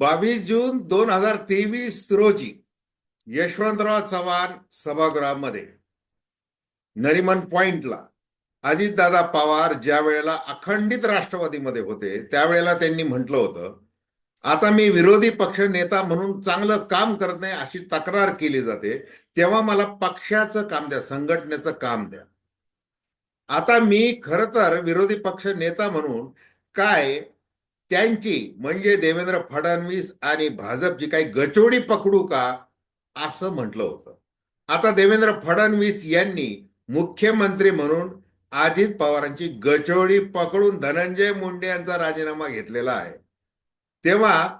बावीस जून दोन हजार तेवीस रोजी यशवंतराव चव्हाण सभागृहामध्ये नरिमन पॉइंटला अजितदादा पवार ज्या वेळेला अखंडित राष्ट्रवादीमध्ये होते त्यावेळेला त्यांनी म्हटलं होतं आता मी विरोधी पक्ष नेता म्हणून चांगलं काम करत नाही अशी तक्रार केली जाते तेव्हा मला पक्षाचं काम द्या संघटनेचं काम द्या. आता मी खर तर विरोधी पक्ष नेता म्हणून काय त्यांची म्हणजे देवेंद्र फडणवीस आणि भाजपची काही गचोडी पकडू का असं म्हटलं होतं. आता देवेंद्र फडणवीस यांनी मुख्यमंत्री म्हणून अजित पवारांची गचोडी पकडून धनंजय मुंडे यांचा राजीनामा घेतलेला आहे. तेव्हा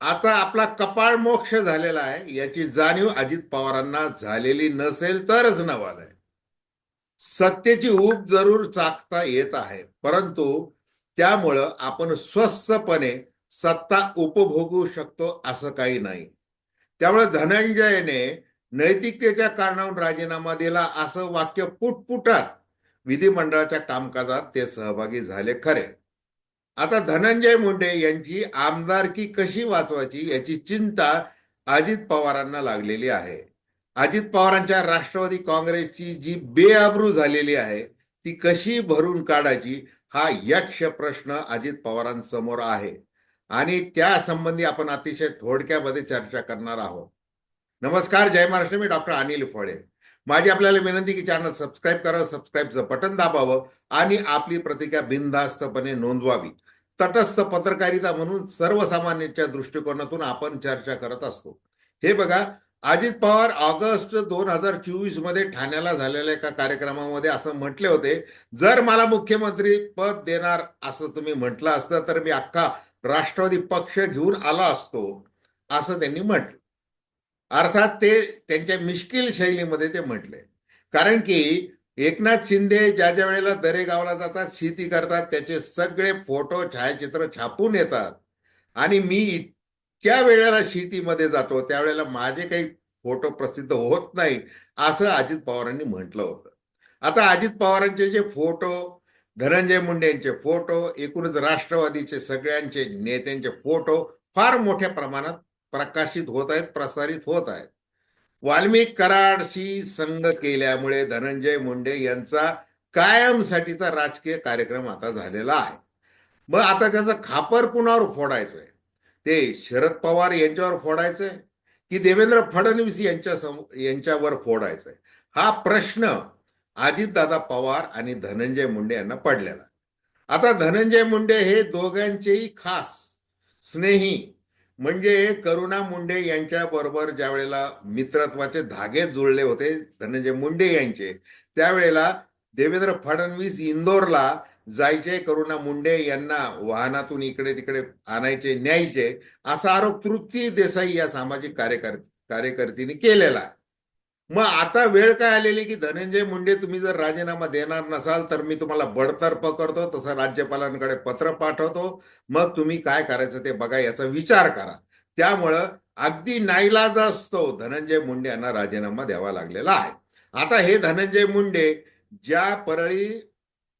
आता आपला कपाळ मोक्ष झालेला आहे याची जाणीव अजित पवारांना झालेली नसेल तरच नवाल आहे. सत्तेची ऊब जरूर चाकता येत आहे परंतु त्यामुळं आपण स्वस्तपणे सत्ता उपभोगू शकतो असं काही नाही. त्यामुळे धनंजयने नैतिकतेच्या कारणावरून राजीनामा दिला असं वाक्य पुटपुटात विधिमंडळाच्या कामकाजात ते सहभागी झाले खरे. आता धनंजय मुंडे यांची आमदारकी कशी वाचवायची याची चिंता अजित पवारांना लागलेली आहे. अजित पवारांच्या राष्ट्रवादी काँग्रेसची जी बेआबरू झालेली आहे ती कशी भरून काढायची हा यक्ष प्रश्न अजित पवारांसमोर आहे. आणि त्या संबंधी आपण अतिशय थोडक्यामध्ये चर्चा करणार आहोत. नमस्कार जय महाराष्ट्र. मी डॉक्टर अनिल फळे. माझी आपल्याला विनंती की चॅनल सबस्क्राईब करावं सबस्क्राईबचं बटन दाबावं आणि आपली प्रतिक्रिया बिनधास्तपणे नोंदवावी. तटस्थ पत्रकारिता म्हणून सर्वसामान्यांच्या दृष्टिकोनातून आपण चर्चा करत असतो. हे बघा अजित पवार ऑगस्ट दोन हजार चोवीसमध्ये ठाण्याला झालेल्या एका कार्यक्रमामध्ये असं म्हटले होते. जर मला मुख्यमंत्री पद देणार असं तुम्ही म्हटलं असतं तर मी अख्खा राष्ट्रवादी पक्ष घेऊन आला असतो असं त्यांनी म्हटलं. अर्थात ते त्यांच्या मिश्किल शैलीमध्ये ते म्हटले. कारण की एकनाथ शिंदे ज्या ज्या वेळेला दरेगावला जातात शेती करतात त्याचे सगळे फोटो छायाचित्र छापून येतात. आणि मी त्या वेळेला शेतीमध्ये जातो त्यावेळेला माझे काही फोटो प्रसिद्ध होत नाही असं अजित पवारांनी म्हटलं होतं. आता अजित पवारांचे जे फोटो धनंजय मुंडे यांचे फोटो एकूणच राष्ट्रवादीचे सगळ्यांचे नेत्यांचे फोटो फार मोठ्या प्रमाणात प्रकाशित होत आहेत प्रसारित होत आहेत. वाल्मिक कराडशी संघ केल्यामुळे धनंजय मुंडे यांचा कायमसाठीचा राजकीय कार्यक्रम आता झालेला आहे. मग आता त्याचं खापर कुणावर फोडायचोय? ते शरद पवार यांच्यावर फोडायचंय की देवेंद्र फडणवीस यांच्या सम- यांच्यावर फोडायचंय? हा प्रश्न अजितदादा पवार आणि धनंजय मुंडे यांना पडलेला. आता धनंजय मुंडे हे दोघांचेही खास स्नेही म्हणजे करुणा मुंडे यांच्या बरोबर ज्या वेळेला मित्रत्वाचे धागे जुळले होते धनंजय मुंडे यांचे त्यावेळेला देवेंद्र फडणवीस इंदोरला जायचे करुणा मुंडे यांना वाहनातून इकडे तिकडे आणायचे न्यायचे असा आरोप तृप्ती देसाई या सामाजिक कार्यकर कार्यकर्तीने केलेला. आहे मग आता वेळ काय आलेली की धनंजय मुंडे तुम्ही जर राजीनामा देणार नसाल तर मी तुम्हाला बडतर्फ करतो तसं राज्यपालांकडे पत्र पाठवतो. मग तुम्ही काय करायचं ते बघा याचा विचार करा. त्यामुळं अगदी नाईलाज असतो धनंजय मुंडे यांना राजीनामा द्यावा लागलेला आहे. आता हे धनंजय मुंडे ज्या परळी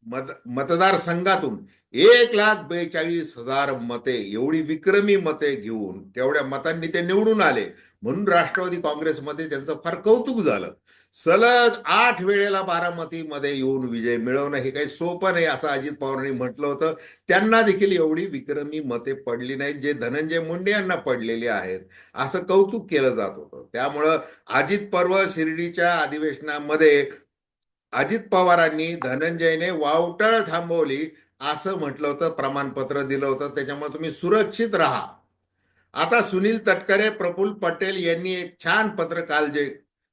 मत मतदारसंघातून एक लाख बेचाळीस हजार मते एवढी विक्रमी मते घेऊन तेवढ्या मतांनी ते निवडून आले. म्हणून राष्ट्रवादी काँग्रेसमध्ये त्यांचं फार कौतुक झालं. सलग आठ वेळेला बारामतीमध्ये येऊन विजय मिळवणं हे काही सोपं नाही असं अजित पवारांनी म्हटलं होतं. त्यांना देखील एवढी विक्रमी मते पडली नाहीत जे धनंजय मुंडे यांना पडलेली आहेत. असं कौतुक केलं जात होतं. त्यामुळं अजित पर्व शिर्डीच्या अधिवेशनामध्ये अजित पवारांनी धनंजयने वावटळ थांबवली असं म्हटलं होतं प्रमाणपत्र दिलं होतं. त्याच्यामुळे तुम्ही सुरक्षित राहा. आता सुनील तटकरे प्रफुल्ल पटेल यांनी एक छान पत्र काल जे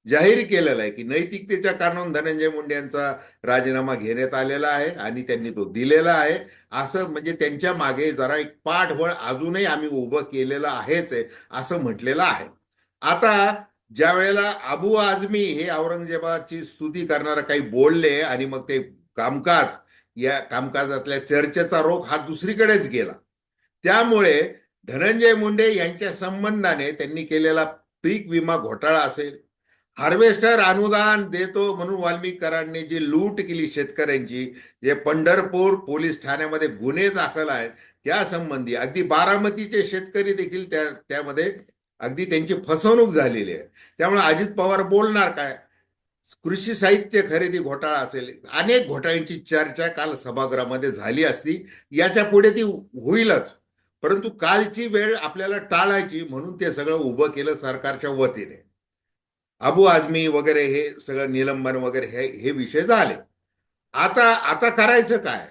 जाहीर केलेलं आहे की नैतिकतेच्या कारणावरून धनंजय मुंडे यांचा राजीनामा घेण्यात आलेला आहे आणि त्यांनी तो दिलेला आहे. असं म्हणजे त्यांच्या मागे जरा एक पाठबळ अजूनही आम्ही उभं केलेलं आहेच आहे असं म्हटलेलं आहे. आता ज्या वेळेला अबू आझमी हे औरंगजेबाची स्तुती करणारा काही बोलले आणि मग ते कामकाज या कामकाजातल्या चर्चेचा रोख हा दुसरीकडेच गेला. त्यामुळे धनंजय मुंडे यांच्या संबंधाने त्यांनी केलेला पीक विमा घोटाळा असेल. हार्वेस्टर अनुदान देतो म्हणून वाल्मिकरांनी जी लूट केली शेतकऱ्यांची जे पंढरपूर पोलीस ठाण्यामध्ये गुन्हे दाखल आहेत त्या संबंधी अगदी बारामतीचे शेतकरी देखील त्या त्यामध्ये अगदी त्यांची फसवणूक झालेली आहे. त्यामुळे अजित पवार बोलणार काय? कृषी साहित्य खरेदी घोटाळा असेल अनेक घोटाळ्यांची चर्चा काल सभागृहामध्ये झाली असती याच्यापुढे ती होईलच. परंतु कालची वेळ आपल्याला टाळायची म्हणून ते सगळं उभं केलं सरकारच्या वतीने. अबू आझमी वगैरे हे सगळं निलंबन वगैरे हे हे विषय झाले. आता आता करायचं काय?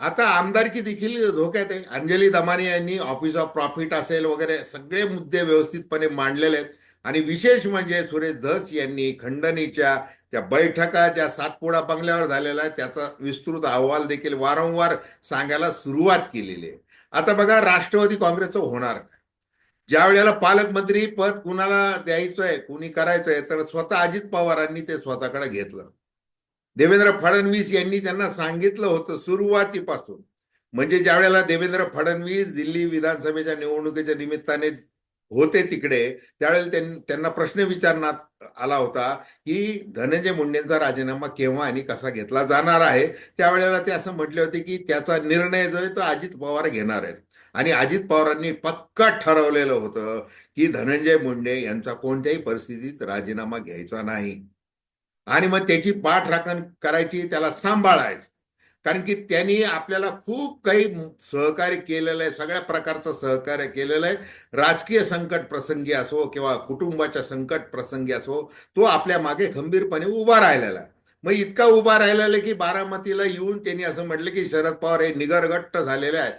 आता आमदारकी देखील धोक्यात आहे. अंजली दमानी यांनी ऑफिस ऑफ प्रॉफिट असेल वगैरे सगळे मुद्दे व्यवस्थितपणे मांडलेले आहेत. आणि विशेष म्हणजे सुरेश धस यांनी खंडणीच्या त्या बैठका ज्या सातपुडा बंगल्यावर झालेल्या आहेत त्याचा विस्तृत अहवाल देखील वारंवार सांगायला सुरुवात केलेली आहे. आता बघा राष्ट्रवादी काँग्रेसचं होणार काय? ज्या वेळेला पालकमंत्री पद कुणाला द्यायचंय कुणी करायचंय तर स्वतः अजित पवारांनी ते स्वतःकडे घेतलं. देवेंद्र फडणवीस यांनी त्यांना सांगितलं होतं सुरुवातीपासून. म्हणजे ज्या वेळेला देवेंद्र फडणवीस दिल्ली विधानसभेच्या निवडणुकीच्या निमित्ताने होते तिकडे त्यावेळेला त्यांना प्रश्न विचारण्यात आला होता की धनंजय मुंडेंचा राजीनामा केव्हा आणि कसा घेतला जाणार आहे? त्यावेळेला ते असं म्हटले होते की त्याचा निर्णय जो आहे तो अजित पवार घेणार आहेत. आणि अजित पवारांनी पक्का ठरवलेलं होतं की धनंजय मुंडे यांचा कोणत्याही परिस्थितीत राजीनामा घ्यायचा नाही. आणि मग त्याची पाठराखण करायची त्याला सांभाळायचं. कारण की त्यांनी आपल्याला खूप काही सहकार्य केलेलं आहे सगळ्या प्रकारचं सहकार्य केलेलं आहे. राजकीय संकट प्रसंगी असो किंवा कुटुंबाच्या संकट प्रसंगी असो तो आपल्या मागे खंबीरपणे उभा राहिलेला आहे. मग इतका उभा राहिलेला आहे की बारामतीला येऊन त्यांनी असं म्हटलं की शरद पवार हे निगरगट्ट झालेले आहेत.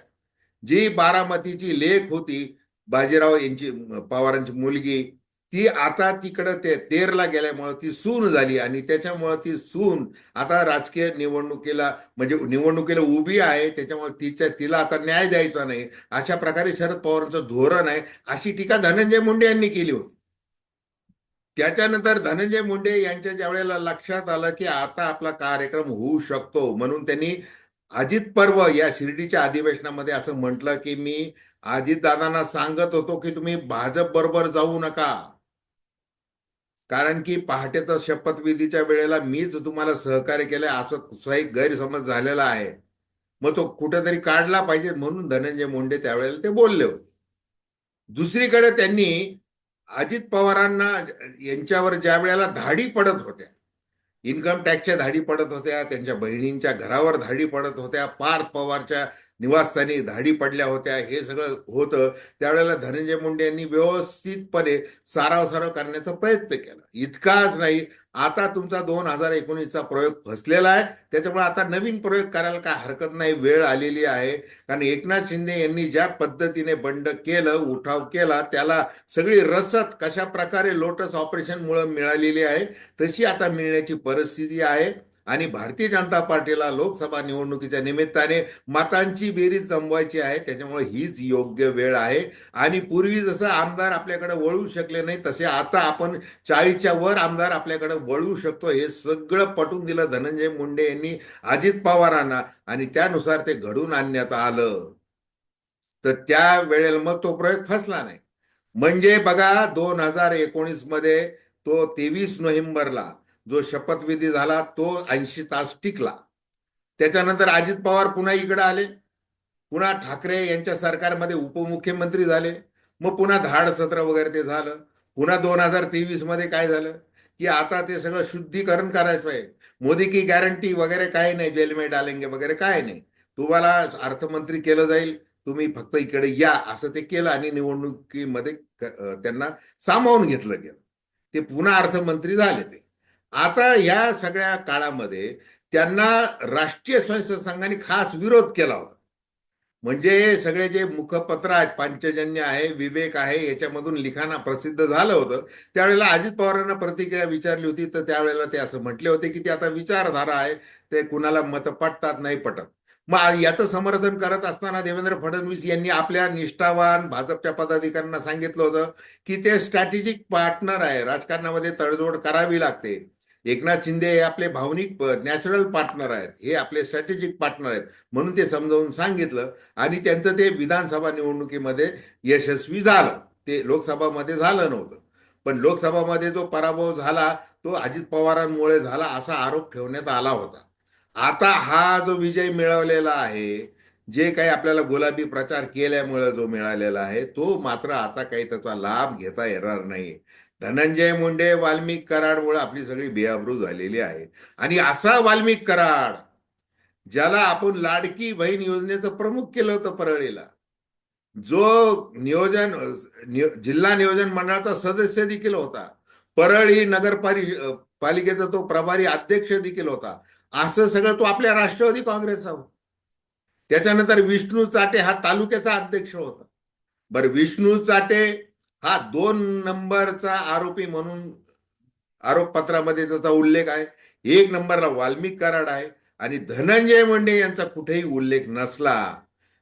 जी बारामतीची लेख होती बाजीराव यांची पवारांची मुलगी ती आता तिकडं ते तेरला गेल्यामुळं ती सून झाली आणि त्याच्यामुळं ती सून आता राजकीय निवडणुकीला म्हणजे निवडणुकीला उभी आहे त्याच्यामुळे तिच्या तिला आता न्याय द्यायचा नाही. अशा प्रकारे शरद पवारांचं धोरण आहे. अशी टीका धनंजय मुंडे यांनी केली होती. त्याच्यानंतर धनंजय मुंडे यांच्या ज्या वेळेला लक्षात आलं की आता आपला कार्यक्रम होऊ शकतो म्हणून त्यांनी अजित पर्व या शिर्डीच्या अधिवेशनामध्ये असं म्हटलं की मी अजितदादांना सांगत होतो की तुम्ही भाजप बरोबर जाऊ नका. कारण की पहाटेचा शपथविधीच्या वेळेला मीच तुम्हाला सहकार्य केलंय असं एक गैरसमज झालेला आहे. मग तो कुठेतरी काढला पाहिजे म्हणून धनंजय मुंडे त्यावेळेला ते बोलले होते. दुसरीकडे त्यांनी अजित पवारांना यांच्यावर ज्या वेळेला धाडी पडत होत्या इन्कम टॅक्सच्या धाडी पडत होत्या त्यांच्या बहिणींच्या घरावर धाडी पडत होत्या पार्थ पवारच्या निवासस्थानी धाडी पडल्या होत्या हे सगळं होतं. त्यावेळेला धनंजय मुंडे यांनी व्यवस्थितपणे साराव साराव करण्याचा प्रयत्न केला. इतकाच नाही आता तुमचा दोन हजार एकोणीसचा प्रयोग फसलेला आहे. त्याच्यामुळे आता नवीन प्रयोग करायला काय हरकत नाही वेळ आलेली आहे. कारण एकनाथ शिंदे यांनी ज्या पद्धतीने बंड केलं उठाव केला त्याला सगळी रसद कशा प्रकारे लोटस ऑपरेशनमुळे मिळालेली आहे तशी आता मिळण्याची परिस्थिती आहे. आणि भारतीय जनता पार्टीला लोकसभा निवडणुकीच्या निमित्ताने मतांची बेरीज जमवायची आहे त्याच्यामुळे हीच योग्य वेळ आहे. आणि पूर्वी जसं आमदार आपल्याकडे वळू शकले नाही तसे आता आपण चाळीसच्या वर आमदार आपल्याकडे वळू शकतो. हे सगळं पटवून दिलं धनंजय मुंडे यांनी अजित पवारांना आणि त्यानुसार ते घडून आणण्यात आलं. तर त्या वेळेला मग तो प्रयोग फसला नाही. म्हणजे बघा दोन हजार एकोणीसमध्ये तो तेवीस नोव्हेंबरला जो शपथविधी झाला तो ऐंशी तास टिकला. त्याच्यानंतर अजित पवार पुन्हा इकडे आले. पुन्हा ठाकरे यांच्या सरकारमध्ये उपमुख्यमंत्री झाले. मग पुन्हा धाड सत्र वगैरे ते झालं. पुन्हा दोन हजार तेवीसमध्ये काय झालं? की आता ते सगळं शुद्धीकरण करायचं आहे. मोदी की गॅरंटी वगैरे काय नाही जेल में डालेंगे वगैरे काय नाही. तुम्हाला अर्थमंत्री केलं जाईल. तुम्ही फक्त इकडे या असं ते केलं आणि निवडणुकीमध्ये त्यांना सामावून घेतलं गेलं. ते पुन्हा अर्थमंत्री झाले ते. आता या सगळ्या काळामध्ये त्यांना राष्ट्रीय स्वयंसेवक संघाने खास विरोध केला होता. म्हणजे सगळे जे मुखपत्र आहेत पांचजन्य आहे विवेक आहे याच्यामधून लिखाणा प्रसिद्ध झालं होतं. त्यावेळेला अजित पवारांना प्रतिक्रिया विचारली होती तर त्यावेळेला ते असं म्हटले होते की ते आता विचारधारा आहे ते कुणाला मत पटतात नाही पटत. मग याचं समर्थन करत असताना देवेंद्र फडणवीस यांनी आपल्या निष्ठावान भाजपच्या पदाधिकाऱ्यांना सांगितलं होतं की ते स्ट्रॅटेजिक पार्टनर आहे राजकारणामध्ये तडजोड करावी लागते. एकनाथ शिंदे हे आपले भावनिक नॅचरल पार्टनर आहेत. हे आपले स्ट्रॅटेजिक पार्टनर आहेत. म्हणून ते समजावून सांगितलं आणि त्यांचं ते विधानसभा निवडणुकीमध्ये यशस्वी झालं. ते लोकसभामध्ये झालं नव्हतं. पण लोकसभामध्ये जो पराभव झाला तो अजित पवारांमुळे झाला असा आरोप ठेवण्यात आला होता. आता हा जो विजय मिळवलेला आहे जे काही आपल्याला गुलाबी प्रचार केल्यामुळे जो मिळालेला आहे तो मात्र आता काही त्याचा लाभ घेता येणार नाही धनंजय मुंडे वाल्मिक कराडमुळे आपली सगळी बेअब्रू झालेली आहे. आणि असा वाल्मिक कराड ज्याला आपण लाडकी बहीण योजनेचं प्रमुख केलं होतं परळीला जो नियोजन नियो- जिल्हा नियोजन मंडळाचा सदस्य देखील होता. परळी नगरपालि पालिकेचा तो प्रभारी अध्यक्ष देखील होता. असं सगळं तो आपल्या राष्ट्रवादी काँग्रेसचा होता. त्याच्यानंतर विष्णू चाटे हा तालुक्याचा अध्यक्ष होता. बरं विष्णू चाटे हा दोन नंबरचा आरोपी म्हणून आरोपपत्रामध्ये त्याचा उल्लेख आहे. एक नंबरला वाल्मिक कराड आहे आणि धनंजय मुंडे यांचा कुठेही उल्लेख नसला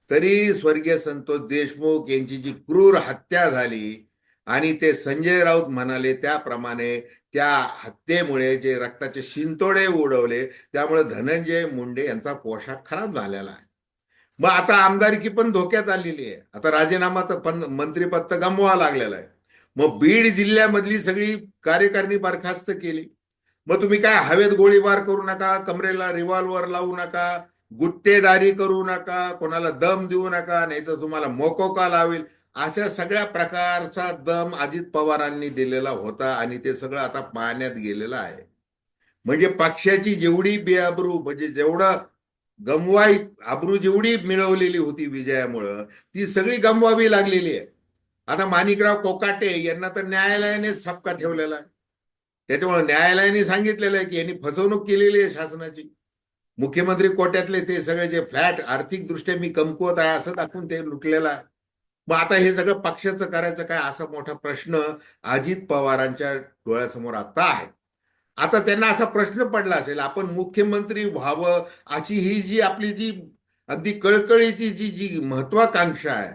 तरी स्वर्गीय संतोष देशमुख यांची जी क्रूर हत्या झाली आणि ते संजय राऊत म्हणाले त्याप्रमाणे त्या हत्येमुळे जे रक्ताचे शिंतोडे उडवले त्यामुळे धनंजय मुंडे यांचा पोशाख खराब झालेला आहे. मग आता आमदारकी पण धोक्यात आलेली आहे. आता राजीनामाचं पण तर गमवा लागलेलं आहे. मग बीड जिल्ह्यामधली सगळी कार्यकारिणी बरखास्त केली. मग तुम्ही काय हवेत गोळीबार करू नका कमरेला रिव्हॉल्वर लावू नका गुत्तेदारी करू नका कोणाला दम देऊ नका नाही तर तुम्हाला मोकोका लावेल? अशा सगळ्या प्रकारचा दम अजित पवारांनी दिलेला होता आणि ते सगळं आता पाहण्यात गेलेलं आहे. म्हणजे पक्षाची जेवढी बेआबरू म्हणजे जेवढं गमवाई अब्रू जेवढी मिळवलेली होती विजयामुळं ती सगळी गमवावी लागलेली आहे. आता माणिकराव कोकाटे यांना तर न्यायालयाने ठपका ठेवलेला आहे. त्याच्यामुळे न्यायालयाने सांगितलेलं आहे की यांनी फसवणूक केलेली आहे शासनाची. मुख्यमंत्री कोट्यातले ते सगळे जे फ्लॅट आर्थिकदृष्ट्या मी कमकुवत आहे असं दाखवून ते लुटलेलं आहे. मग आता हे सगळं पक्षाचं करायचं काय? असा मोठा प्रश्न अजित पवारांच्या डोळ्यासमोर आता आहे. आता त्यांना असा प्रश्न पडला असेल आपण मुख्यमंत्री व्हावं अशी ही जी आपली जी अगदी कळकळीची जी जी महत्वाकांक्षा आहे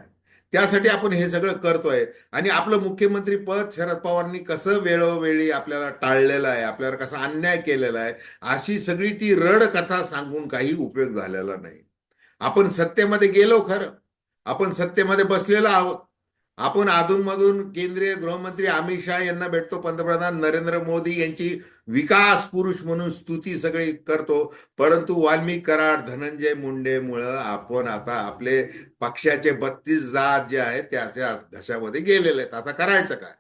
त्यासाठी आपण हे सगळं करतोय. आणि आपलं मुख्यमंत्री पद शरद पवारांनी कसं वेळोवेळी आपल्याला टाळलेलं आहे आपल्याला कसा अन्याय केलेला आहे अशी सगळी ती रड कथा सांगून काही उपयोग झालेला नाही. आपण सत्तेमध्ये गेलो खरं. आपण सत्तेमध्ये बसलेलो आहोत. आपण अधूनमधून केंद्रीय गृहमंत्री अमित शहा यांना भेटतो. पंतप्रधान नरेंद्र मोदी यांची विकास पुरुष म्हणून स्तुती सगळी करतो. परंतु वाल्मिक कराड धनंजय मुंडेमुळं आपण आता आपले पक्षाचे बत्तीस जात जे आहेत त्याच्या घशामध्ये गेलेले आहेत. आता करायचं काय?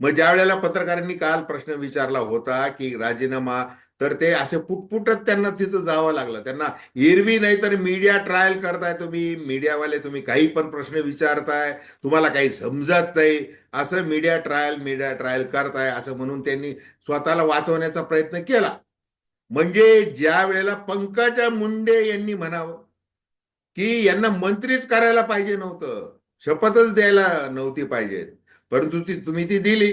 मग ज्या वेळेला पत्रकारांनी काल प्रश्न विचारला होता की राजीनामा तर ते असे पुटपुटत त्यांना तिथं जावं लागलं. त्यांना एरवी नाही तर मीडिया ट्रायल करताय तुम्ही मीडियावाले तुम्ही काही पण प्रश्न विचारताय तुम्हाला काही समजत नाही. असं मीडिया ट्रायल मीडिया ट्रायल करताय असं म्हणून त्यांनी स्वतःला वाचवण्याचा प्रयत्न केला. म्हणजे ज्या वेळेला पंकजा मुंडे यांनी म्हणावं की यांना मंत्रीच करायला पाहिजे नव्हतं. शपथच द्यायला नव्हती पाहिजे परंतु ती तुम्ही ती दिली.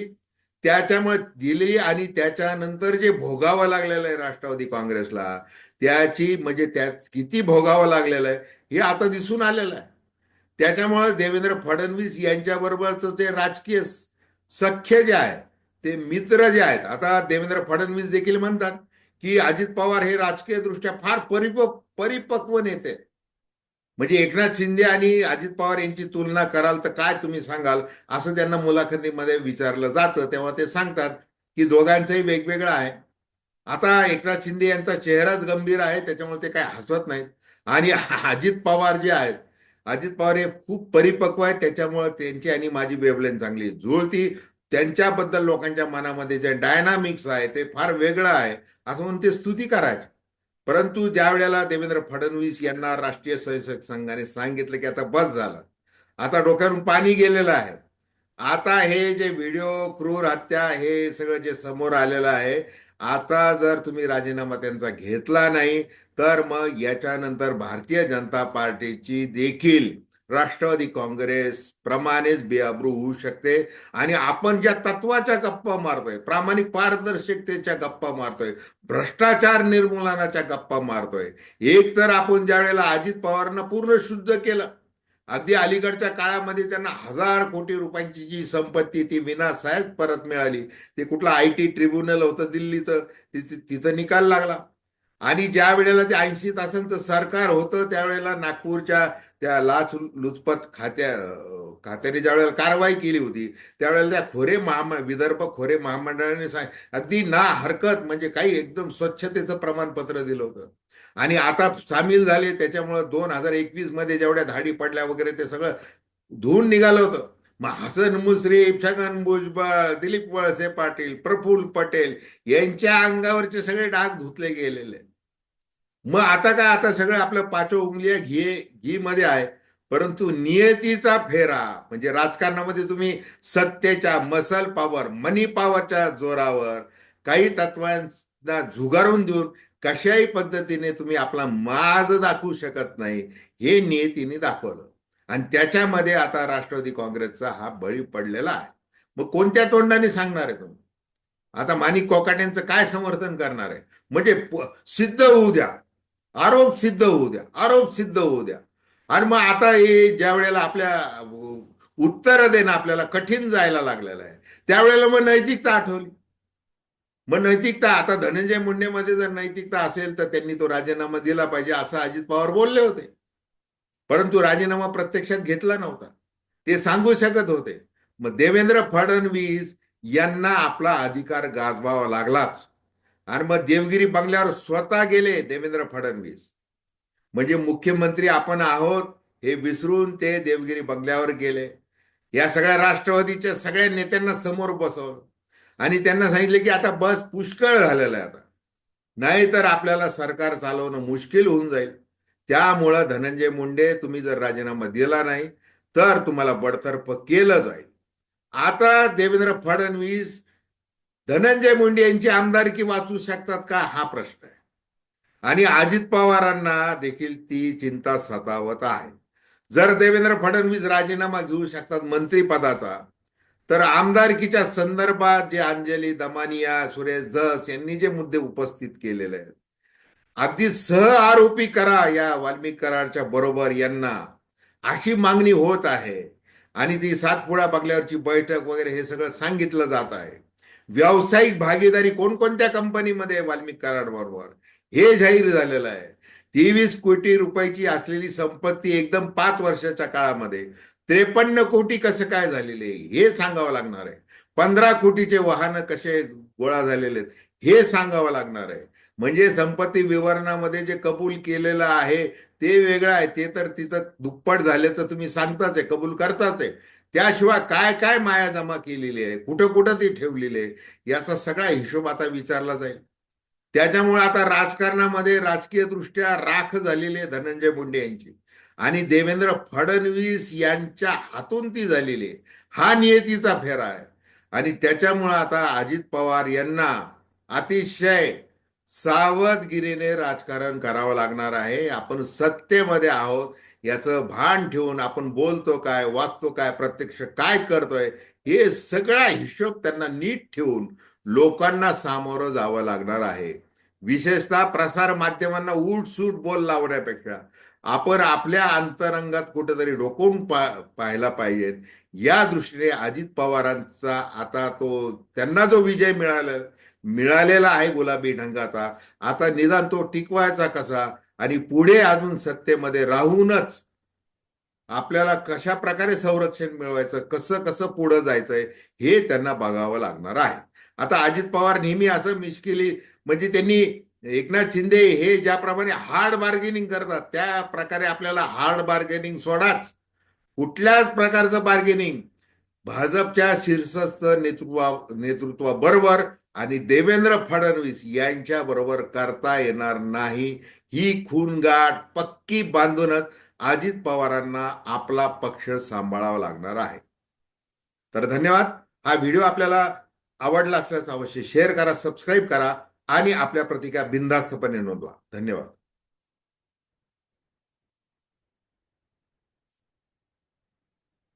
त्याच्यामुळे दिली आणि त्याच्यानंतर जे भोगावं लागलेलं आहे राष्ट्रवादी काँग्रेसला त्याची म्हणजे त्यात किती भोगावं लागलेलं आहे हे आता दिसून आलेलं आहे त्याच्यामुळे देवेंद्र फडणवीस यांच्याबरोबरचं ते राजकीय सख्य जे आहे ते मित्र जे आहेत आता देवेंद्र फडणवीस देखील म्हणतात की अजित पवार हे राजकीय दृष्ट्या फार परिपक्व परिपक्व नेते आहेत. म्हणजे एकनाथ शिंदे आणि अजित पवार यांची तुलना कराल तर काय तुम्ही सांगाल? असं त्यांना मुलाखतीमध्ये विचारलं जातं. तेव्हा ते सांगतात की दोघांचंही वेगवेगळं आहे. आता एकनाथ शिंदे यांचा चेहराच गंभीर आहे त्याच्यामुळे ते काय हसवत नाहीत. आणि अजित पवार जे आहेत अजित पवार हे खूप परिपक्व आहेत त्याच्यामुळे त्यांची आणि माझी वेवलेन चांगली जुळती त्यांच्याबद्दल लोकांच्या मनामध्ये जे डायनामिक्स आहे ते फार वेगळं आहे. असं म्हणून ते स्तुती करायचे. परंतु ज्या वेळेला देवेंद्र फडणवीस यांना राष्ट्रीय स्वयंसेवक संघाने सांगितलं की आता बस झालं आता डोक्यावरून पाणी गेलेलं आहे आता हे जे व्हिडिओ क्रूर हत्या हे सगळं जे समोर आलेलं आहे आता जर तुम्ही राजीनामा त्यांचा घेतला नाही तर मग याच्यानंतर भारतीय जनता पार्टीची देखील राष्ट्रवादी काँग्रेस प्रमाणेच बेअब्रू होऊ शकते आणि आपण ज्या तत्वाच्या गप्पा मारतोय प्रामाणिक पारदर्शकतेच्या गप्पा मारतोय भ्रष्टाचार निर्मूलनाच्या गप्पा मारतोय एक तर आपण ज्या वेळेला अजित पवारांना पूर्ण शुद्ध केलं अगदी अलीकडच्या काळामध्ये त्यांना हजार कोटी रुपयांची जी संपत्ती ती विनासाहेब परत मिळाली ते कुठलं आय टी ट्रिब्युनल होतं दिल्लीचं तिथं तिथं निकाल लागला. आणि ज्या वेळेला ते ऐंशी तासांचं सरकार होतं त्यावेळेला नागपूरच्या त्या लाच लुचपत खात्या खात्याने ज्या वेळेला कारवाई केली होती त्यावेळेला त्या खोरे महाम विदर्भ खोरे महामंडळाने अगदी ना हरकत म्हणजे काही एकदम स्वच्छतेचं प्रमाणपत्र दिलं होतं. आणि आता सामील झाले त्याच्यामुळं दोन हजार एकवीसमध्ये जेवढ्या धाडी पडल्या वगैरे ते सगळं धुवून निघालं होतं. मग हसन मुश्रीफ छगन भुजबळ दिलीप वळसे पाटील प्रफुल्ल पटेल यांच्या अंगावरचे सगळे डाग धुतले गेलेले. मग आता काय आता सगळं आपलं पाचव उंगलिया घी घी मध्ये आहे. परंतु नियतीचा फेरा म्हणजे राजकारणामध्ये तुम्ही सत्तेच्या मसल पॉवर मनी पॉवरच्या जोरावर काही तत्वांना झुगारून देऊन कशाही पद्धतीने तुम्ही आपला माज दाखवू शकत नाही हे नियतीने दाखवलं. आणि त्याच्यामध्ये आता राष्ट्रवादी काँग्रेसचा हा बळी पडलेला आहे. मग कोणत्या तोंडाने सांगणार आहे तुम्ही? आता माणिक कोकाट्यांचं काय समर्थन करणार आहे? म्हणजे सिद्ध होऊ द्या. आरोप सिद्ध होऊ द्या आरोप सिद्ध होऊ द्या. आणि मग आता हे ज्या वेळेला आपल्या उत्तर देणं आपल्याला कठीण जायला लागलेलं आहे त्यावेळेला मग नैतिकता आठवली. मग नैतिकता आता धनंजय मुंडेमध्ये जर नैतिकता असेल तर त्यांनी तो राजीनामा दिला पाहिजे असं अजित पवार बोलले होते. परंतु राजीनामा प्रत्यक्षात घेतला नव्हता. ते सांगू शकत होते. मग देवेंद्र फडणवीस यांना आपला अधिकार गाजवावा लागलाच. आणि मग देवगिरी बंगल्यावर स्वतः गेले देवेंद्र फडणवीस. म्हणजे मुख्यमंत्री आपण आहोत हे विसरून ते देवगिरी बंगल्यावर गेले. या सगळ्या राष्ट्रवादीच्या सगळ्या नेत्यांना समोर बसवलं. आणि त्यांना सांगितले की आता बस पुष्कळ झालेलं आहे आता. नाहीतर आपल्याला सरकार चालवणं मुश्किल होऊन जाईल. त्यामुळं धनंजय मुंडे तुम्ही जर राजीनामा दिला नाही तर तुम्हाला बडतर्फ केलं जाईल. आता देवेंद्र फडणवीस धनंजय मुंडे यांची आमदारकी वाचू शकतात का? हा प्रश्न आहे. आणि अजित पवारांना देखील ती चिंता सतावत आहे. जर देवेंद्र फडणवीस राजीनामा घेऊ शकतात मंत्रीपदाचा तर आमदारकीच्या संदर्भात जे अंजली दमानिया सुरेश जस यांनी जे मुद्दे उपस्थित केलेले आहेत अगदी सह आरोपी करा या वाल्मिक करारच्या बरोबर यांना. अशी मागणी होत आहे. आणि ती सातपुडा बंगल्यावरची बैठक वगैरे हे सगळं सांगितलं जात आहे. व्यावसायिक भागीदारी कोणकोणत्या कंपनीमध्ये वाल्मिक कराड बरोबर? हे जाहीर झालेलं आहे. तेवीस कोटी रुपयाची असलेली संपत्ती एकदम पाच वर्षाच्या काळामध्ये. त्रेपन्न कोटी कसं काय झालेले? हे सांगावं लागणार आहे. पंधरा कोटीचे वाहनं कसे गोळा झालेले आहेत? हे सांगावं लागणार आहे. म्हणजे संपत्ती विवरणामध्ये जे कबूल केलेलं आहे ते वेगळं आहे. ते तर तिथं दुप्पट झाल्याचं तुम्ही सांगताच आहे कबूल करताच आहे. त्याशिवाय काय काय माया जमा केलेली आहे? कुठं कुठं ती ठेवलेली आहे? याचा सगळा हिशोब आता विचारला जाईल. त्याच्यामुळे आता राजकारणामध्ये राजकीय दृष्ट्या राख झालेली आहे धनंजय मुंडे यांची. आणि देवेंद्र फडणवीस यांच्या हातून ती झालेली आहे. हा नियतीचा फेरा आहे. आणि त्याच्यामुळं आता अजित पवार यांना अतिशय सावधगिरीने राजकारण करावं लागणार आहे. आपण सत्तेमध्ये आहोत. याचं भान ठेवून आपण बोलतो काय वागतो काय प्रत्यक्ष काय करतोय हे सगळा हिशोब त्यांना नीट ठेवून लोकांना सामोरं जावं लागणार आहे. विशेषतः प्रसार माध्यमांना उठसूट बोल लावण्यापेक्षा आपण आपल्या अंतरंगात कुठेतरी रोखून पा पाहायला पाहिजेत. या दृष्टीने अजित पवारांचा आता तो त्यांना जो विजय मिळाला मिळालेला आहे गुलाबी ढंगाचा. आता निदान तो टिकवायचा कसा? आणि पुढे अजून सत्तेमध्ये राहूनच आपल्याला कशा प्रकारे संरक्षण मिळवायचं कसं कसं पुढं जायचंय हे त्यांना बघावं लागणार आहे. आता अजित पवार नेहमी असं मिश्किली म्हणजे त्यांनी एकनाथ शिंदे हे ज्याप्रमाणे हार्ड बार्गेनिंग करतात त्या प्रकारे आपल्याला हार्ड बार्गेनिंग सोडाच. कुठल्याच प्रकारचं बार्गेनिंग भाजपच्या शीर्षस्थ नेतृत्वा नेतृत्वाबरोबर आणि देवेंद्र फडणवीस यांच्या बरोबर करता येणार नाही ही खूनगाठ पक्की बांधूनच अजित पवारांना आपला पक्ष सांभाळावा लागणार आहे. तर धन्यवाद. हा व्हिडिओ आपल्याला आवडला असल्यास अवश्य शेअर करा सबस्क्राईब करा आणि आपल्या प्रतिक्रिया बिनधास्तपणे नोंदवा. धन्यवाद.